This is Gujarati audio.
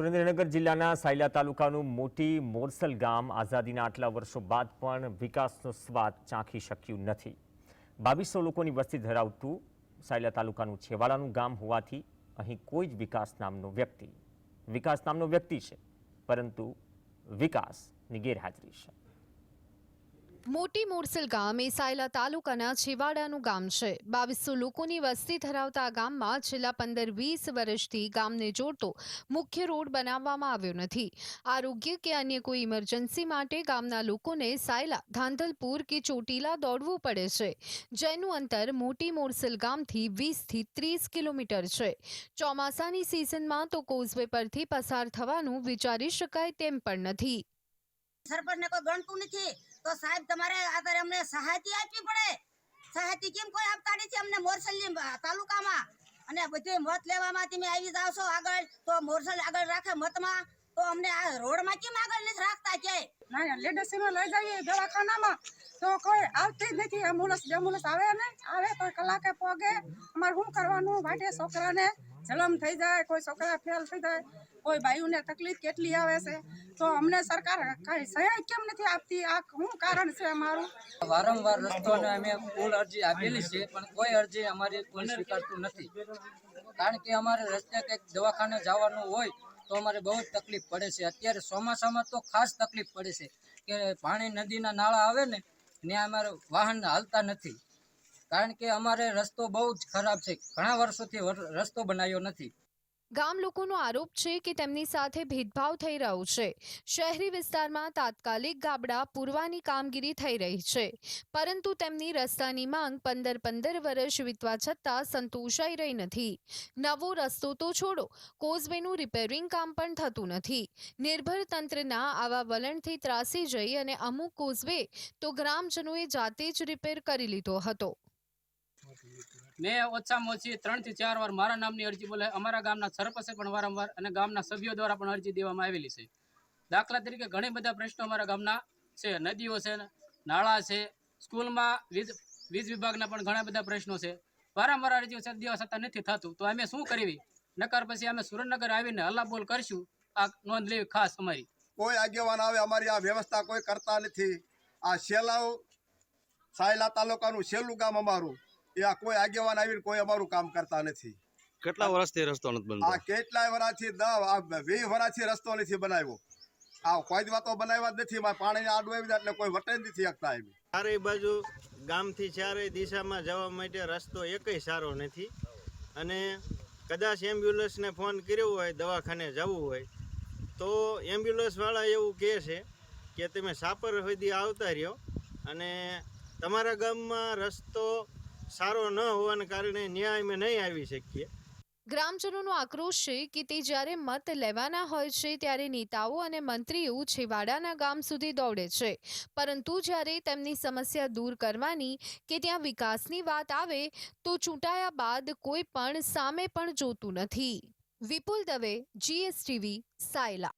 સુરેન્દ્રનગર જિલ્લાના સાયલા તાલુકાનું મોટી મોરસલ ગામ આઝાદીના આટલા વર્ષો બાદ પણ વિકાસનો સ્વાદ ચાખી શક્યું નથી. બાવીસો લોકોની વસ્તી ધરાવતું સાયલા તાલુકાનું છેવાડાનું ગામ હોવાથી અહીં કોઈ જ વિકાસ નામનો વ્યક્તિ, વિકાસ નામનો વ્યક્તિ છે, પરંતુ વિકાસની ગેરહાજરી છે. મોટી મોરસલ ગામ એ સાયલા તાલુકાના છેવાડાનું ગામ છે. બાવીસો લોકોની વસ્તી ધરાવતા આ ગામમાં છેલ્લા પંદર વીસ વર્ષથી ગામને જોડતો મુખ્ય રોડ બનાવવામાં આવ્યો નથી. આરોગ્ય કે અન્ય કોઈ ઇમરજન્સી માટે ગામના લોકોને સાયલા, ધાંધલપુર કે ચોટીલા દોડવું પડે છે. જેનું અંતર મોટી મોરસલ ગામથી વીસથી ત્રીસ કિલોમીટર છે. ચોમાસાની સિઝનમાં તો કોઝવે પરથી પસાર થવાનું વિચારી શકાય તેમ પણ નથી. સરપંચને કોઈ ગણતું નથી. તો સાહેબ, તમારે આધારે અમને સહાયતી આપવી પડે. સહાયતી કેમ કોઈ આપતા નથી? અમને મોરસલની તાલુકામાં. અને બધું મત લેવામાં તમે આવી જાવ છો આગળ. તો મોરસલ આગળ રાખે મતમાં. તો અમને આ રોડમાં કેમ આગળ નથી રાખતા ક્યાંય ના લેડીસમાં લઈ જઈએ દવાખાનામાં. તો કોઈ આવતી નથી. એમ્બ્યુલન્સ એમ્બ્યુલન્સ આવે ને? આવે તો કલાકે પોગે. અમારે શું કરવાનું? માટે છોકરાને જલમ થઈ જાય, કોઈ છોકરા ફેલ થઈ જાય. કોઈ ભાઈઓને તકલીફ કેટલી આવે છે? તો અમને સરકાર કઈ સહાય કેમ નથી આપતી? આ શું કારણ છે અમારું? વારંવાર રસ્તો અમે કુલ અરજી આપેલી છે, પણ કોઈ અરજી અમારી કોઈ સ્વીકારતું નથી. કારણ કે અમારે રસ્તે કંઈક દવાખાને જવાનું હોય, તો અમારે બહુ જ તકલીફ પડે છે. અત્યારે ચોમાસામાં તો ખાસ તકલીફ પડે છે કે પાણી નદીના નાળા આવે ને, ત્યાં અમારે વાહન હાલતા નથી. કારણ કે અમારે રસ્તો બહુ જ ખરાબ છે. ઘણા વર્ષોથી રસ્તો બનાવ્યો નથી. ગામ લોકોનો આરોપ છે કે તેમની સાથે ભેદભાવ થઈ રહ્યો છે. શહેરી વિસ્તારમાં તાત્કાલિક ગાબડા પૂરવાની કામગીરી થઈ રહી છે. પરંતુ તેમની રસ્તાની માંગ પંદર પંદર વર્ષ વીતવા છતાં સંતોષાઈ રહી નથી. નવો રસ્તો તો છોડો, કોઝવેનું રિપેરિંગ કામ પણ થતું નથી. નિર્ભર તંત્રના આવા વલણથી ત્રાસી જઈ અને અમુક કોઝવે તો ગ્રામજનોએ જાતે જ રિપેર કરી લીધો હતો. મેં ઓછામાં ઓછી ત્રણથી ચાર વાર મારા નામની અરજી બોલે, અમારા ગામના સરપંચે પણ વારંવાર અને ગામના સભ્યો દ્વારા પણ અરજી દેવામાં આવેલી છે. દાખલા તરીકે ઘણી બધા પ્રશ્નો અમારા ગામના છે. નદીઓ છે, નાળા છે, સ્કૂલમાં વીજ વીજ વિભાગના પણ ઘણા બધા પ્રશ્નો છે. વારંવાર અરજીઓ દેવા છતાં નથી થતું. તો અમે શું કરવી? નકર પછી અમે સુરેન્દ્રનગર આવીને હલ્લાબોલ કરશું. આ નોંધ લેવી ખાસ અમારી. કોઈ આગેવાન આવે, અમારી આ વ્યવસ્થા કોઈ કરતા નથી. આ શેલાવ, સાયલા તાલુકાનું છેલ્લું ગામ અમારું. એ આ કોઈ આગેવાન આવીને કોઈ અમારું કામ કરતા નથી. કેટલા વર્ષથી રસ્તો નથી બનતો? આ કેટલાય વરાથી દ આ વીસ વરાથી રસ્તો નથી બનાવ્યો. આ કોઈ જ વાતો બનાવ્યા જ નથી પાણી આડું આવી જાય એટલે કોઈ વટે નથી શકતા એમ. ચારેય બાજુ ગામથી ચારેય દિશામાં જવા માટે રસ્તો એકય સારો નથી. અને કદાચ એમ્બ્યુલન્સને ફોન કર્યો હોય દવાખાને જવું હોય તો એમ્બ્યુલન્સવાળા એવું કહે છે કે તમે સાપર સુધી આવતા રહ્યો અને તમારા ગામમાં રસ્તો સારો ન હોવાને કારણે ન્યાય નહીં આવી શકીએ. ગ્રામજનોનો આક્રોશ છે કે તે જ્યારે મત લેવાના હોય છે ત્યારે નેતાઓ અને મંત્રીઓ છેવાડાના ગામ સુધી દોડે છે. પરંતુ જ્યારે તેમની સમસ્યા દૂર કરવાની કે ત્યાં વિકાસની વાત આવે, તો ચૂંટાયા બાદ કોઈ પણ સામે પણ જોતું નથી. વિપુલ દવે, જીએસટીવી, સાયલા.